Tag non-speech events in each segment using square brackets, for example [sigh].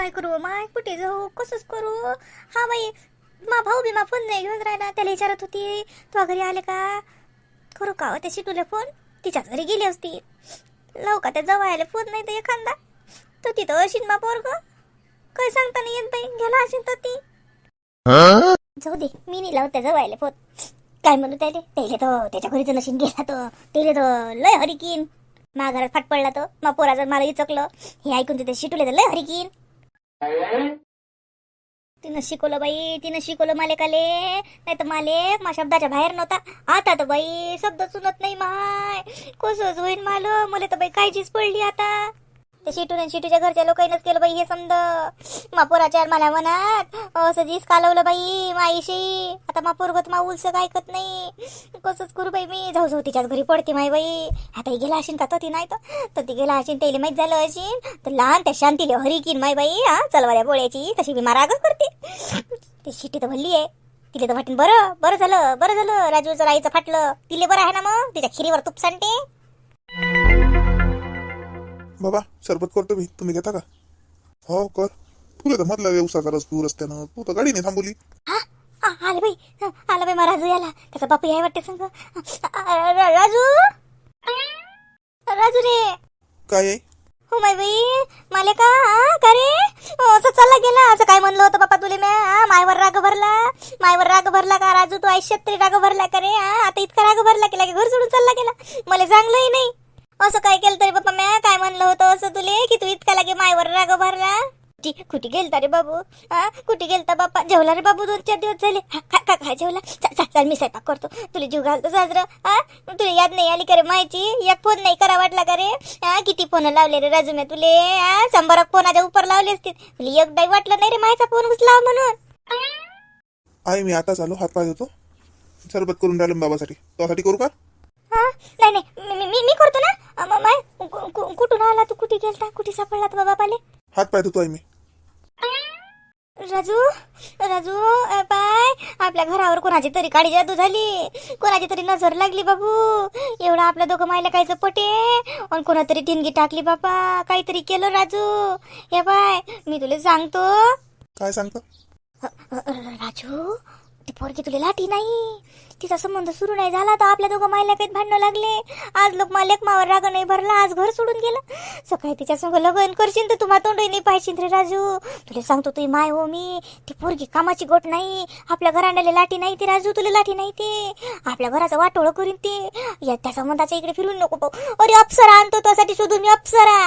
काय करू माय कुठे जाऊ कसंच करू? हा बाई मा भाऊ बी मा फोन नाही घेऊन राहिला. त्याला विचारत होती तू घरी आले का? करू का हो त्या फोन? तिच्याच घरी गेली असती. लावू का? त्या जवळ फोन नाही तर एखादा. तर तिथं अशीन मा पोरग? काय सांगता नाही येत बाई घ्यायला अशीन तर ती. जाऊ दे मी नाही लावत त्या जवळ फोन. काय म्हणू त्याले? त्याले तो त्याच्या घरीच नशीन गेला तो त्याले तो लय हरिकीन. मा घरात फाट पडला तो मा पोरा जर मला इचकलं हे ऐकून तिथे शिटूले तर लय हरिकीन. तिनं शिकवलं बाई तिनं शिकवलं मालेकाले. नाही तर मालेक मा शब्दाच्या बाहेर नव्हता. आता तर बाई शब्द सुनत नाही माय. कसंच होईन माल मला तर बाई काळजीच पडली आता. ते शिटून आणि शिटूच्या घरच्या लोकांनीच केलं बाई हे समज मापुराच्या मला मनात. असं जीस कालवलं बाई माईशी. आता मापूर पोरगत मा उलसं ऐकत नाही. कसंच करू बाई मी. जाऊ जाऊ तिच्याच घरी पडते माई बाई. आता ही गेला असेल का? ती नाही तर. ती गेला असेल त्याला माहीत झालं असेल तर लहान त्या शांतीले हरिकीन माई बाई हा चलवाऱ्या पोळ्याची तशी मी मारा करते. ती शिटी तर भल्ली आहे. तिले तर वाटेन बरं. बरं झालं बरं झालं. राजूचं राईचं फाटलं. तिले बरं आहे ना मग? तिच्या खिरीवर तूप सांडते. बाबा सरबत करतो मी. तुम्ही घेता का? हो कर. तुला तर मधला व्यवसायाचा रस तू रस्त्यानं. तू तर गाडी नाही थांबवली. हा? आलं बाई. आलं बाई महाराज याला. त्याचा बापू याय वाटते संग. राजू? राजू रे. काय आहे? हो माय बाई. माले का? का रे? असं चालला गेला. असं काय म्हणलं होतं बापा तुले म्या? हा मायवर राग भरला. मायवर राग भरला का राजू? तू आयुष्यात तरी राग भरला का रे? आता इतका राग भरला केला की घर सोडून चालला गेला. मला चांगलंही नाही. असं काय केलं तरी बाप्पा म्या काय म्हणलं होतं असं तुले की तू इतका लागे मायवर राग भरला? कुठे कुठे गेलता रे बाबू? हा कुठे गेलता बाप्पा? जेवला रे बाबू दोन चार दिवस झाले. खा खा खा जेवला. चाल मी स्वयंपाक करतो. तुला जीव घालतो साजरं. हा तुला याद नाही आली का रे माहिती? एक फोन नाही करा वाटला का रे? हा किती फोन लावले रे राजू मी तुले? हा शंभर फोनाच्या उपर लावले असतील. तुला एकदाही वाटलं नाही रे मायचा फोन उचला म्हणून. आई मी आताच आलो हात पाय धुतो. सरबत करून राहिलो बाबासाठी. त्यासाठी करू का? हा नाही नाही. मी- मी करतो ना? माय कु- कु- कुठून आला तू? कुठे गेलता? कुठे सापडला तू बाबा पाले हात पाय आई मी. राजू राजू पाय. आपल्या घरावर कोणाची तरी काळी जादू झाली. कोणाची तरी नजर लागली बाबू. एवढं आपल्या दोघं मायला कायचं पटे आणि कोणातरी ठिणगी टाकली बापा काहीतरी केलं राजू. हे पाय मी तुला सांगतो. काय सांगतो? राजू ती पोरगी तुला लाटी नाही तिचा संबंध सुरू नाही झाला तर आपल्या दोघं मायला काही भांडणं लागले आज लोक मालेक मावर राग नाही भरला आज घर सोडून गेलं सकाळी तिच्या संग लग्न करशील तर तुम्हा तोंडही नाही पाहिजे रे राजू तुला सांगतो तुझी माय हो मी ती पोरगी कामाची गोट नाही आपल्या घरांडाला लाटी नाही ती राजू तुला लाटी नाही ते आपल्या घराचं वाटोळं करीन ते या त्या संबंधाच्या इकडे फिरून नको पाहू अरे अप्सरा आणतो त्यासाठी शोधून मी अप्सरा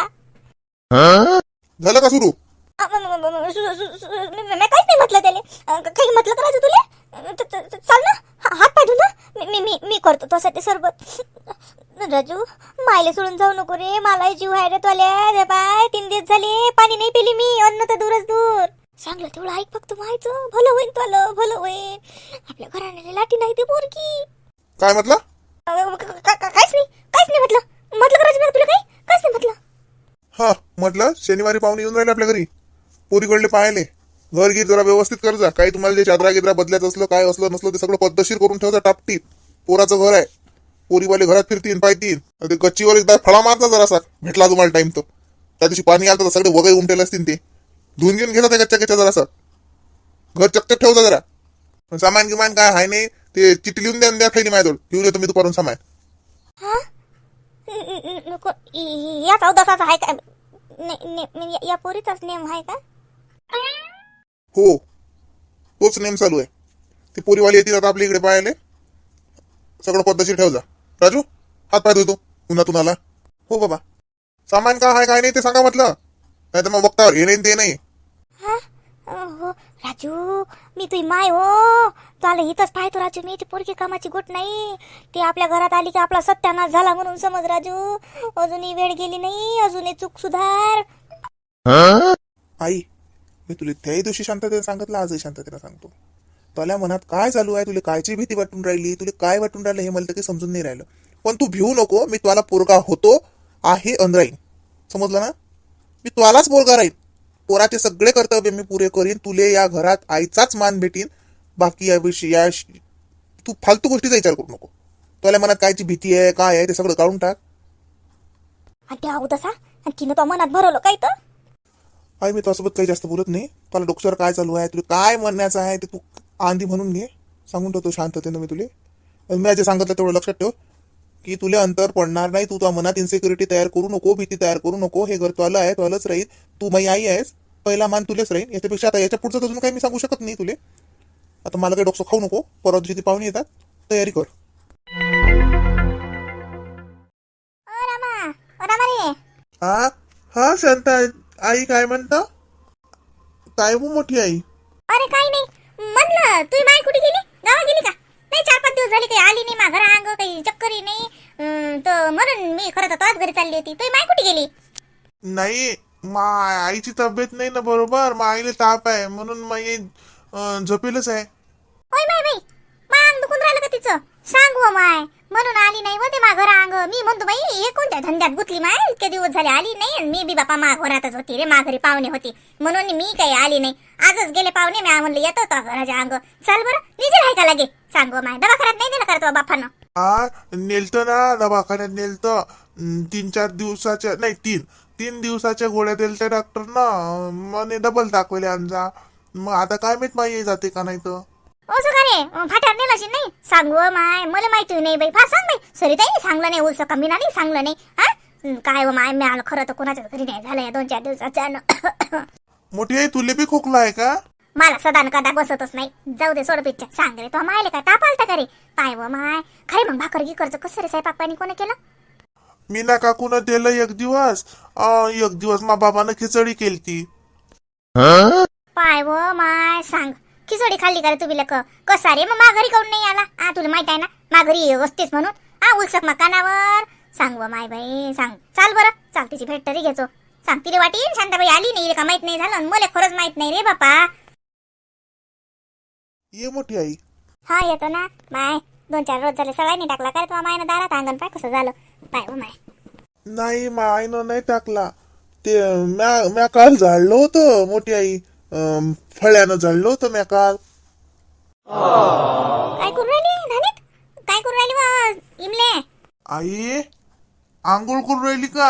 झालं का सुरू म- म- म- सु- सु- सु- मी मी काहीच नाही म्हटलं त्याले अ, काही म्हटलं का राजू तुले चाल ना. हात पाय ना. मी मी मी मी करतो त्यासाठी सरबत. राजू मायले सोडून जाऊ नको रे. मला जीव आहे रे तुला. रे बाय तीन दिवस झाले. पाणी नाही पिली मी. अन्न तर दूरच दूर. चांगलं तेवढं ऐक फक्त मायचं. भलं होईन तुला भलं होईन. आपल्या घराण्याला लाटी नाही ती पोरकी काय म्हटलं? काहीच नाही. काहीच नाही म्हटलं. म्हटलं का राजू तुला काही? काहीच नाही म्हटलं. हा म्हटलं शनिवारी पाहुणे येऊन राहिले आपल्या घरी. पोरीकडले पाहिले घर गिर जरा व्यवस्थित कर जा. काही तुम्हाला जे चादरा गिद्रा बदलायचं असलं काय असलं नसलं ते सगळं पद्धतशीर करून ठेवता टापटीत पोराचं घर आहे. पोरीवाले घरात फिरतील पाहतील. आणि ते गच्चीवर एकदा फळा मारता जरासा. भेटला तुम्हाला टाइम तो. त्या दिवशी पाणी आलं तर सगळे वगैरे उमटेल असतील ते. धुवून घेऊन घेतात त्या गच्च्या गच्च्या जरासा. घर चकचक ठेवता जरा. पण सामान गिमान काय आहे नाही ते चिठ्ठी लिहून द्या आणि द्या फैली माझ्याजवळ. घेऊन येतो मी दुपारून सामान. या चौदासाचा आहे का? या पोरीचाच नेम आहे का? हो. तोच नेम चालू आहे. ती पोरीवाली येतील आता आपल्या इकडे पाहायला. सगळं पद्धतशीर ठेव जा. राजू हात पाय धुतो. उन्हातून आला. हो बाबा. सामान काय आहे काय नाही ते सांगा म्हटलं. नाही तर मग बघतावर हे नाही ते नाही. हा? हो. राजू मी तुझी माय हो. तू आलं इथंच पाहतो राजू मी. ती पोरगी कामाची गोट नाही. ती आपल्या घरात आली की आपला सत्यानाश झाला म्हणून समज राजू. अजूनही वेळ गेली नाही अजूनही चूक सुधार. आई मी तुला त्याही दिवशी शांततेने सांगितलं आजही शांततेने सांगतो. तुला मनात काय चालू आहे? तुला कायची भीती वाटून राहिली? तुला काय वाटून राहिलं हे मला काही समजून नाही राहिलं. पण तू भिवू नको मी तुला पोरगा होतो आहे अन राहीन. समजलं ना? मी तुलाच पोरगा राहीन. पोराचे सगळे कर्तव्य मी पुरे करीन तुले या घरात आईचाच मान भेटीन. बाकी या विषयी या तू फालतू गोष्टीचा विचार करू नको. तुला मनात कायची भीती आहे काय आहे ते सगळं काढून टाक. आणि आहो तसा? आणि तिनं तो मनात भरवलं काय तर आई मी तुझ्यासोबत काही जास्त बोलत नाही. तुला डोक्यावर काय चालू आहे? तुला काय म्हणण्याचं आहे? ते तू आंधी म्हणून घे. सांगून ठेवतो शांततेनं मी तुले. आणि मी जे सांगितलं तेवढं लक्षात ठेव की तुला अंतर पडणार नाही. तू तुझ्या मनात इन्सिक्युरिटी तयार करू नको भीती तयार करू नको. हे घर तुला आहे तुलाच राहील. तू माझी आई आहेस पहिला मान तुलेच राहील. याच्यापेक्षा आता याच्या पुढचं अजून काही मी सांगू शकत नाही तुले. आता मला काही डोकं खाऊ नको. परवा दिवशी ती पाहुणे येतात. तयारी कर. ओ रामा. ओ रामा रे. हा? हा शांता आई काय म्हणता? काय हो मोठी आई. अरे काही नाही. म्हणलं तू माय कुठे गेली? गावा गेली का? नाही चार पाच दिवस झाले काही आली नाही माघारा अंग काही चक्करही नाही. अं, तर म्हणून मी खरं तर तोच घरी चालली होती. तू माय कुठे गेली? नाही मा आईची तब्येत नाही ना बरोबर. मा आईला ताप आहे. म्हणून मा आई अं, झोपेलच आहे. ओय माय बाई माय अंग दुखून राहिलं का तिचं. सांग हो माय. म्हणून आली नाही व ते माघर अंग मी म्हणतो बाई हे कोणत्या धंद्यात गुतली माय? इतके दिवस झाले आली नाही मी बी बापा माघोरातच होती रे माघरी पाहुणे होती. म्हणून मी काही आली नाही. आजच गेले पाहुणे मी म्हणलं येतो तो घराच्या अंग. चल बरं निजे राहाय का लागे. सांग हो माय. दवाखान्यात नाही दिलं करतो बापानं? हा नेलतं ना दवाखान्यात नेलतो. तीन चार दिवसाच्या नाही तीन. तीन दिवसाच्या गोळ्या दिल त्या डॉक्टरनं मने डबल दाखवले आमचा मग आता काय माहीत माहिती जाते का नाही तर ओ का रे? फाट्यावर नेलं असेल नाही? सांगू माय मला माहिती नाही बाई. फार सांग बाई. सरिताई सांगलं नाही उलस कमी नाही सांगलं नाही. हा? काय माय मी आलं खरं तर कोणाच्या घरी नाही झालं या दोन चार दिवसाच्या मोठी आई तुले बी खोकला आहे का? मला सदान कदा बसतच नाही. जाऊ दे सोड पिच्च्या सांग रे तो मायले काय ताप आलता का रे? काय व माय. खरे मग भाकर गिकरचं कसं रे स्वयंपाक पाणी कोणी केलं? मीना काकून दिलं एक दिवस. अं, एक दिवस मा बाबानं खिचडी केलती. पाय व माय सांग. खिचडी खाल्ली का रे तुम्ही लक. कसा रे मग माघारी काऊन नाही आला? हा तुला माहीत आहे ना माघारी असतेच म्हणून. हा उलसक मकानावर. सांग व माय बाई सांग. चाल बरं. चाल तिची भेट तरी घेतो. सांग तिला वाटीन शांताबाई आली नाही का माहीत नाही झालं? मला खरंच माहीत नाही रे बापा. ये मोठी आई. हा येतो ना. माय दोन चार रोज झाले सगळ्यांनी टाकला काय तो मायनं दारात? अंगण पाय कसं झालं? पाय व माय. नाही मा आईनं नाही टाकला. ते म्या म्या काल झाडलं होतं मोठी आई. फळ्यानं झाडलं होतं म्या काल काय करू राहिली? धानीत काय करू राहिली व इमले. आई आंघोळ करून राहिली का?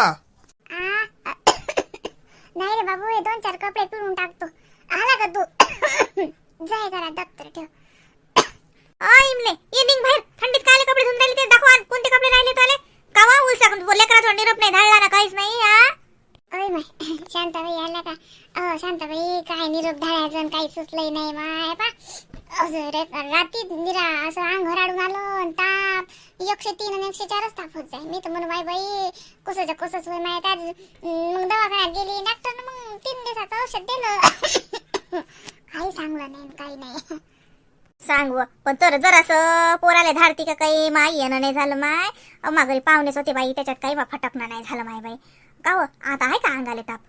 नाही रे बाबू हे दोन चार कपडे पिळून टाकतो. आला का तू? जाय घरात दप्तर ठेव. अ इमले ये निघ बाहेर. थंडीत काले कपडे धुवून राहिले ते? दाखवा कोणते कपडे राहिले तुले कावा उलसा लेकराचा निरोप नाही धाडला ना काहीच नाही हा ओय माय शांताबाई आला का? अहो शांताबाई काय निरोप धाडायचं आणि काही सुचलंय नाही माय पा असं रात्री निरा असं अंग हराडून आलो आणि ताप. एकशे तीन आणि एकशे चारच ताप होत जाय. मी तर म्हणून माय बाई कसंच्या कसंच होय माय त्यात मग दवाखान्यात गेली डॉक्टरनं मग तीन दिवसाचं औषध दिलं काही सांगलं नाही काही नाही. सांग. पण तर जर असं पोराला धाडती का काही? माई येणं नाही झालं माय. अहो, माघारी पाहुणेच होते बाई त्याच्यात काही बा फटकणं नाही झालं माय बाई. का हो आता आहे का अंगाले ताप?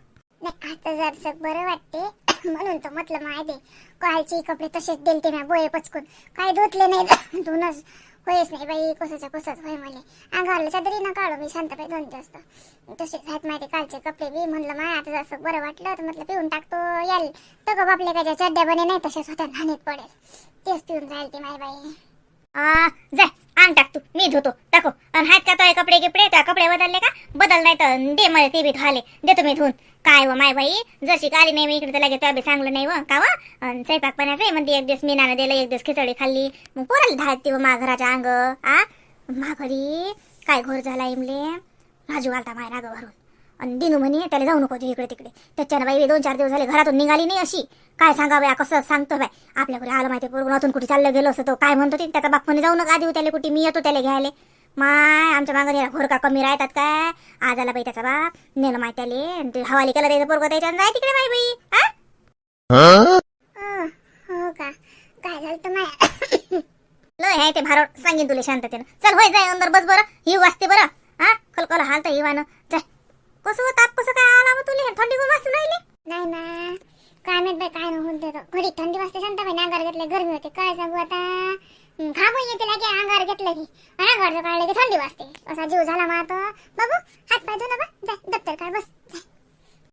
नाही आता जरसं बरं वाटते. [coughs] म्हणून तर म्हटलं माय दे कालचे कपडे तसेच दिलते ना बोये पचकून. काय धुतले नाही [coughs] धुनच होयच नाही बाई कसंच्या कसंच होय मला. अंगावरलं चादरी ना काढू मी शांत पाय दोन दिवस. तसेच आहेत माहिती कालचे कपडे बी. म्हणलं माय आता जसं बरं वाटलं तर म्हटलं पिऊन टाकतो. याल तर गप आपल्या काय चड्ड्या बने नाही तसेच होत्या नाणीत पडेल. तेच पिऊन जाईल ती माय बाई. आ, जाय अंग टाक तू मी धुतो टाको आणि हात का तो कपडे गिपडे? त्या कपडे बदलले का? बदल नाही तर दे मला ते बी धुवाले देतो मी धुवून. काय व माय बाई? जशी आली नाही मी इकडे तर लगे त्या बी चांगलं नाही व का व अन स्वयंपाक पाण्याचं म्हणते एक दिवस मीनानं दिलं एक दिवस खिचडी खाल्ली. मग कोणाला धाडते व मा घराच्या अंग आ? माघरी काय घोर झाला इमले? राजू आलता माय राग भरून आणि दिनू म्हणे त्याला जाऊ नको तू इकडे तिकडे. त्याच्यानं बाई दोन चार दिवस झाले घरातून निघाली नाही अशी. काय सांगा बाया कसं सांगतो बाय आपल्या घरी आलं माहिती पोरगून अजून कुठे चाललं गेलो असं तो काय म्हणतो ते त्याचा बाप म्हणे जाऊ नका देऊ त्याला कुठे मी येतो त्याला घ्यायला. माय आमच्या मागं घोर का कमी राहतात काय आज आला बाई त्याचा बाप नेलं माय त्याले ते हवाली केलं त्याचं पोरगं त्याच्यानं जाय तिकडे माय बाई. हा? का? काय झालं तर माय? [laughs] लय आहे ते भारत सांगेन तुला शांततेनं. चल होय जाय अंदर बस बरं ही वाजते बरं. हा कलकल हालतं हिवानं जाय. कसं ताप कसं काय आला मग तुला? थंडी कोण वाजून राहिली? नाही ना. काय माहीत बाई काय होत देतो घडी थंडी वाजते शांत बाई. अंगार घेतलं गरमी होते. काय सांगू आता? घाबरून येते लागे. अंगार घेतलं की. आणि अंगारचं काढलं की थंडी वाजते. असा जीव झाला मग आता. बाबू हात पाय धुना बा. जाय दप्तर काढ बस.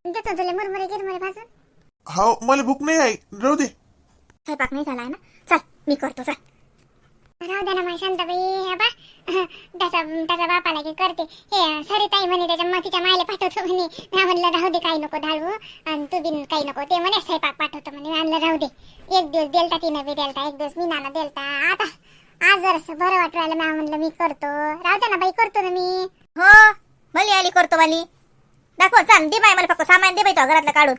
देतो तुला मुरमुरे गिरमुरे भाजून. हो मला भूक नाही आई राहू दे. स्वयंपाक नाही झालाय ना? चल मी करतो. चल. राहू दे ना माझ्या शांताबाई हे बा. त्याचा त्याचा बापाला की करते. हे सरिताई म्हणे त्याच्या मतीच्या मायला पाठवतो म्हणे. मी म्हणलं राहू दे काही नको धाडू. आणि तू बिन काही नको. ते म्हणे स्वयंपाक पाठवतो म्हणे. आणलं राहू दे. एक दिवस देलता तिने बी देलता. एक दिवस मी नाना देलता. आता आज जरासं बरं वाटू राहिलं. मी म्हणलं मी करतो. राहू दे ना बाई करतो ना मी. हो भली आली करतो वाली दाखव चाल दे बाय मला फक्त सामान दे बाई तो घरातलं काढून.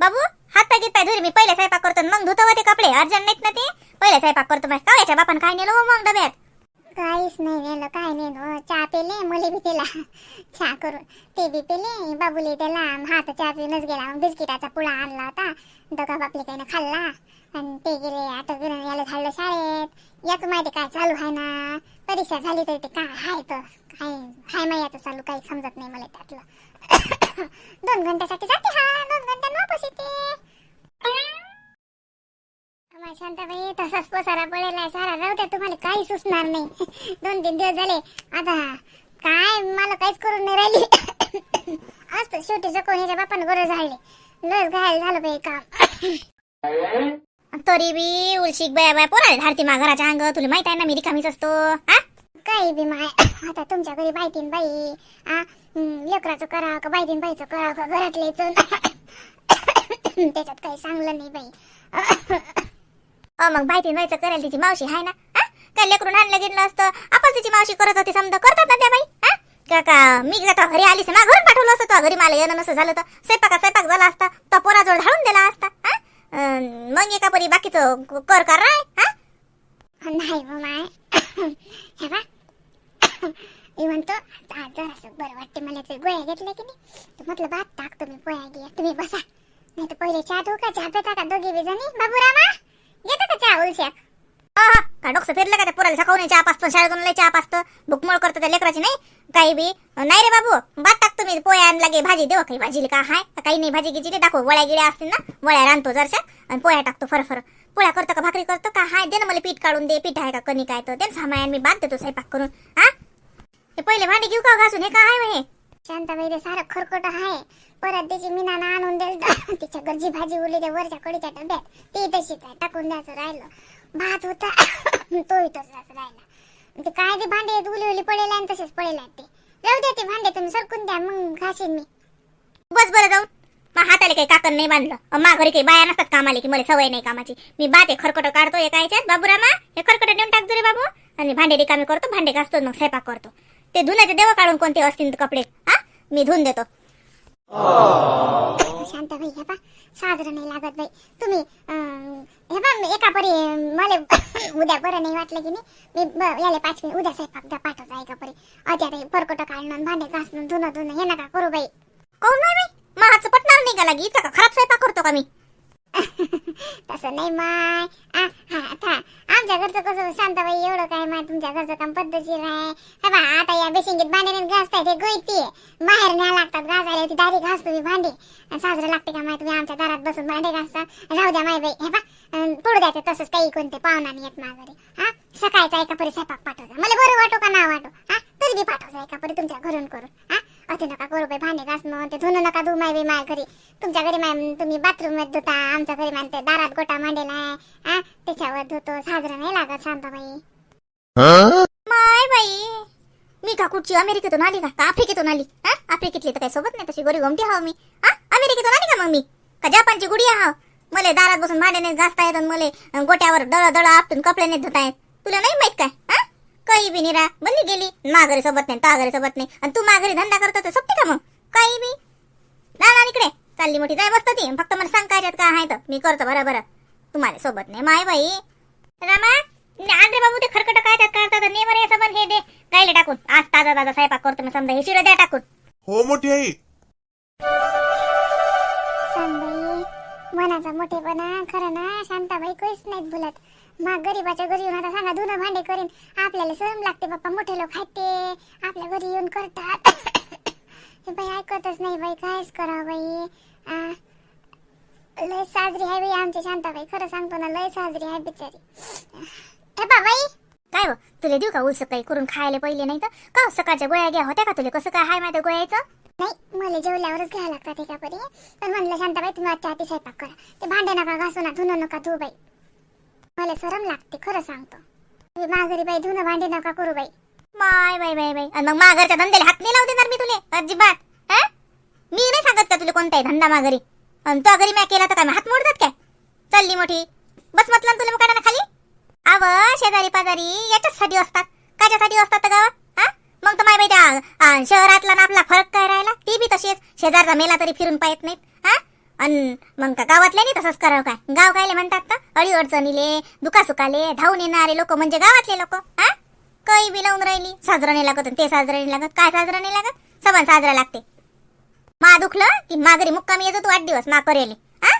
बाबू हात पाय घेत पाय धुरी मी पहिले स्वयंपाक करतो मग धुतो ते कपडे. अर्जंट नाहीत ना ते? पहिले स्वयंपाक करतो मग का याच्या बापान काय नेलो हो मग डब्यात? काहीच नाही नेलं काय नाही हो, चहा पेले मुली बी तिला चहा करून. ते बी पेले बाबुली त्याला हात चहा पिऊनच गेला. मग बिस्किटाचा पुळा आणला होता. दगा बापले काही खाल्ला. आणि ते गेले आता गिरून याला झालं शाळेत. याच माहिती काय चालू आहे ना? परीक्षा झाली तरी ते काय हाय तर? काय हाय मायाचं चालू काही समजत नाही मला त्यातलं. दोन घंट्यासाठी जाते हा दोन घंट्यानं वापस येते माझ्या शांताबाई तसाच पसारा पडेल आहे सारा. राहू द्या तुम्हाला काही सुचणार नाही. दोन तीन दिवस झाले. आता काय मला काहीच करून नाही राहिली. आज तर शेवटी जकोनीच्या बापानं गरज झाली. लस घायल झालं बाई काम. तरी बी उलशिक बाया बाया पोराले धाडती मा घराच्या अंग. तुला माहीत आहे ना मी रिकामीच असतो. हा काही बी माय आता तुमच्या घरी बायतीन बाई आ? लेकराचं करा का बायतीन बाईचं करा का घरातले त्याच्यात काही चांगलं नाही बाई. अ मग माहिती बाईचं करायला तिची मावशी आहे ना? काय लेकरून आणलं गेलं असतं. आपण तिची मावशी करत होती समजा. करतात ना त्या बाई का का मी जातो घरी आलीस ना घरून पाठवलं असतं घरी मला येणं नसं झालं तर. स्वयंपाका स्वयंपाक झाला असता. तो पोराजवळ धाडून दिला असता मग एका परी बाकीचं कर कर राय नाही हो माय. हे बा मी म्हणतो आज जरासं बरं वाटते मला ते गोळ्या घेतल्या की नाही. तर म्हटलं भात टाकतो मी पोळ्या घ्या तुम्ही बसा. नाही तर पहिले चहा ठेवू का? चहा पेता का दोघी बी जणी? बाबूरामा घेतो का चहा उलशाक हा का डोकं फिरलं का त्या पोराला सकाळून चहा पाचतो शाळेतून लय चहा पाचतो भुकमळ करतो त्या लेकराची नाही? काही बी? नाही रे बाबू बात टाकतो मी पोया आणला लागे भाजी देऊ काही भाजीला का हाय? काही नाही भाजी गिजी दाखव वळ्या गिळ्या असतील ना? वळ्या रांधतो जरशा आणि पोया टाकतो फर फर पोळ्या करतो का भाकरी करतो का? हाय दे ना मला पीठ काढून दे पीठ आहे का कणी काय तर दे ना मी बांध देतो स्वयंपाक करून. हा? हे पहिले भांडे घेऊ का घासून? हे काय आहे हे? शांताबाई सारं खरकट आहे. परत त्याची मीनानं आणून दिलं [laughs] तिच्या घरची भाजी उरली त्या वरच्या कडीच्या डब्यात. ती तशीच आहे टाकून द्यायचं राहिलं. भात होता [laughs] तोही तसाच राहिला. ते काय ते भांडे उली उली पडेल आणि तसेच पडेल ते. राहू द्या ते भांडे तुम्ही सरकून द्या मग घासीन मी. बस बरं जाऊन मग हाताला काही काकण नाही बांधलं. मा घरी काही बाया नसतात कामाले की मला सवय नाही कामाची. मी बाते खरकट काढतो एका याच्यात बाबूरामा हे खरकट नेऊन टाकतो रे बाबू. आणि भांडे रिकामी करतो भांडे घासतो मग स्वयंपाक करतो. ते धुण्याचे देव काढून कोणते असतील कपडे. हा? मी धुवून देतो. शांताबाई हे पा साजरं नाही लागत बाई. तुम्ही हे पा एका परी मला उद्या बरं नाही वाटलं की नाही. मी याले पाच मिनिट उद्या स्वयंपाक द्या पाठवता एका परी. अद्या ते परकोट काढणं भांडे घासणं धुणं धुणं हे नका करू बाई. कोण नाही बाई. मग हातचं पटणार नाही का लागी? इतका का खराब स्वयंपाक करतो का मी? तसं नाही माय. आमच्या घरचं कसं शांताबाई एवढं काय माय तुमच्या घरचं काम पद्धतशीर आहे. हे बा आता या बेसिंगीत भांडे घासताय ते गळती बाहेर न्या लागतात घासायला ती दारी घास तुम्ही भांडे. साजरं लागते का माय तुम्ही आमच्या दारात बसून भांडे घासता? राहू द्या माय बाई हे बा अन पडू द्या ते तसंच काही कोणते पाहुणा नाही येत माझ्या हा सकाळचा एका परी स्वयंपाक पाठवता. मला बरं वाटो का ना वाटो? हा तरी बी पाठवता एका परी तुमच्या घरून करून. हा अति नका करू बाई भांडे घासणं ते धुणं नका धुऊ माय माय घरी. तुमच्या घरी माय तुम्ही बाथरूममध्ये धुता आमच्या घरी मानते दारात गोटा मांडेला आहे. हा त्याच्यावर धुतो साजरा नाही लागत शांताबाई माय बाई. मी का कुठची? अमेरिकेतून आली का? आफ्रिकेतून आली? हा आफ्रिकेतली तर काही सोबत नाही तशी गोरी गोमटी हाव मी. हा अमेरिकेतून आली का मग मी? का जपानची गुडी हाव? मले दारात बसून भांड्याने घासता येत आणि मले गोट्यावर दळ दळ आपटून कपड्याने नाही धुता येत. तुला नाही माहीत काय? हा काही बी निरा. बंदी गेली. मा घरी सोबत नाही ता घरी सोबत नाही. आणि तू मा घरी धंदा करतो तर सोबती का मग? काही बी. ना ना इकडे. चालली मोठी. जाय बसतो ती. फक्त मला सांग काय काय आहे तर मी करतो बरं बरं. तुम्हाला सोबत नाही. माय बाई. रामा आंध्रे बाबू ते खरकट काय त्यात करतात ने बरं सबन हे दे. गायले टाकून. आज ताजा ताजा स्वयंपाक करतो मी समजा. हे शिरं द्या टाकून. हो मोठी आई. शांताबाई मनाचा मोठेपणा. खरं ना शांताबाई काहीच नाहीत बोलत. मग गरीबाच्या घरी येऊन आता सांगा धुणं भांडे करीन. आपल्याला शरम लागते बाप्पा मोठे लोक आहेत ते. आपल्या घरी येऊन करतात. [coughs] हे बाई ऐकतच नाही बाई कायच करावं बाई. लय साजरी आहे बाई आमची शांताबाई खरं सांगतो ना लय साजरी आहे बिचारी. हे बा बाई. काय हो तुला देऊ का उलस काही करून खायला पहिले नाही तर का हो, सकाळच्या गोळ्या घ्या होत्या का तुला? कसं काय हाय माझ्या गोळ्याचं? नाही मला जेवल्यावरच घ्यायला लागतात एका परी पण म्हणलं शांताबाई तुम्ही आजच्या हाती स्वयंपाक करा. ते भांडे नका घासू ना धुणं नका धुऊ बाई. मला सरम लागते खरं सांगतो. मी माघारी बाई धुणं भांडे नका करू बाई. माय बाय बाय बाई आणि मग माघरच्या धंद्याला हात नाही लावू देणार मी तुले अजिबात. हा? मी नाही सांगत का तुला कोणताही धंदा माघारी? आणि तो घरी मॅ केला तर काय हात मोडतात काय? चालली मोठी. बस म्हटलं तुला मग ना खाली? आव शेजारी पाजारी याच्याचसाठी असतात. काच्यासाठी असतात गावात हा? मग तर माय बाई त्या शहरातला ना आपला फरक काय राहिला? ती बी तशीच. शेजारचा मेला तरी फिरून पाहत नाहीत. अन मग का गावातल्या नाही तसंच करावं काय? गाव कायले म्हणतात तर? अडी अडचणीले दुखासुखाले धावून येणारे लोक म्हणजे गावातले लोक हा? काही बी लावून राहिली. साजरा नाही लागत ते साजरा नाही लागत. काय साजरा नाही लागत? समान साजरा लागते. मा दुखलं की माघरी मुक्कामी येतो तू आठ दिवस मा करेली हा?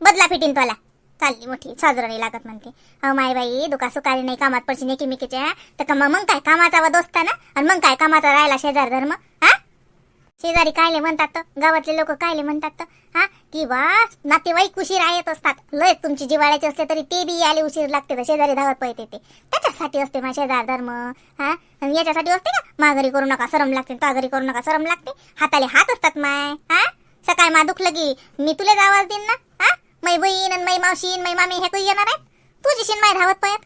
बदला फिटीन तुला. चालली मोठी साजरा नाही लागत म्हणते. अहो माय बाई दुखा सुखारी नाही कामात पडशी एकीमेकीच्या. तर का मग काय? कामाचा वा दोस्त ना आणि मग काय? कामाचा राहिला शेजार धर्म हा? शेजारी कायले म्हणतात गावातले लोक कायले म्हणतात हा? की बा नातेवाईक उशीर येत असतात. लय तुमची जिवाळ्याची असले तरी ते बी आले उशीर लागते तर शेजारी धावत पळत ते. त्याच्यासाठी असते मा शेजार धर्म हा? याच्यासाठी असते का? माघारी करू नका सरम लागते ताघरी करू नका सरम लागते. हाताले हात असतात माय हा? सकाळी मा दुखलं की मी तुला आवाज देईन ना हा? मै बहीण आणि मै मावशी मै मामी हे काही येणार आहेत? तुझी शिन माय धावत पळत.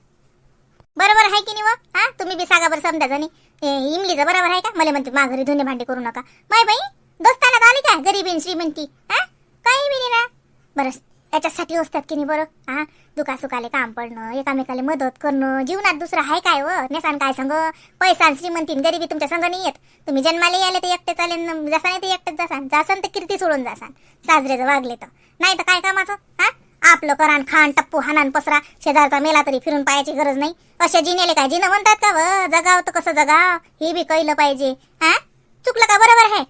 बरोबर आहे की नाही व? हा? तुम्ही बी सांगा बरं समजा जणी. इमलीचं बरोबर आहे का? मला म्हणते माघारी धुणे भांडे करू नका. माय बाई दोस्ताला आली का गरीबीन श्रीमंती? हा? काही बी नाही ना बरं याच्यासाठी असतात की नाही बरं? हा? दुखासुखाले काम पडणं एकामेकाला मदत करणं जीवनात दुसरं आहे काय व? नेसान काय सांग? पैसा आणि श्रीमंती गरीबी गरिबी तुमच्या संग नाही येत. तुम्ही जन्माला यायला तर एकटे चालेल जसा नाही ते एकटेच जासान. जासान तर कीर्ती सोडून जासान. साजरेचं वागले तर. नाही तर काय कामाचं? हा? आपलं करान खान टप्पू हानान पसरा शेजारचा मेला तरी फिरून पायाची गरज नाही. अशा जिनेले काय जिनं म्हणतात का व? जगाव तर कसं जगाव? हे बी कळलं पाहिजे. हा? चुकलं का? बरोबर आहे.